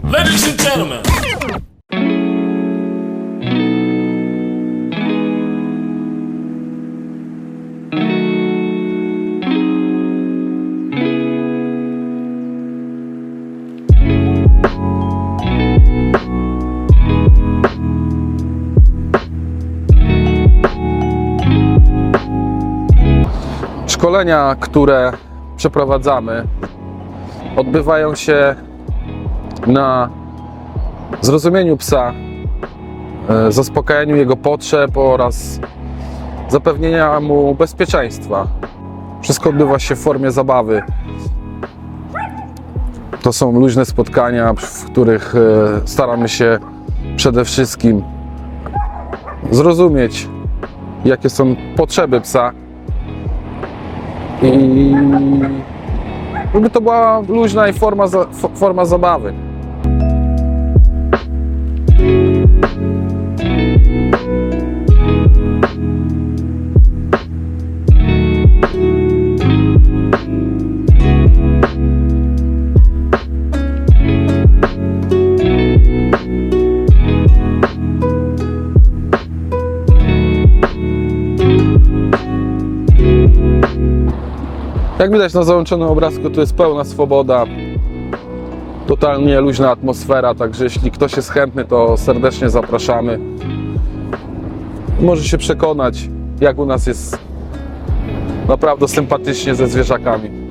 Ladies and gentlemen, Szkolenia, które przeprowadzamy, odbywają się na zrozumieniu psa, e, zaspokajaniu jego potrzeb oraz zapewnienia mu bezpieczeństwa. Wszystko odbywa się w formie zabawy. To są luźne spotkania, w których e, staramy się przede wszystkim zrozumieć, jakie są potrzeby psa i żeby to była luźna i forma, forma zabawy. Jak widać na załączonym obrazku, tu jest pełna swoboda, totalnie luźna atmosfera, także jeśli ktoś jest chętny, to serdecznie zapraszamy. Może się przekonać, jak u nas jest naprawdę sympatycznie ze zwierzakami.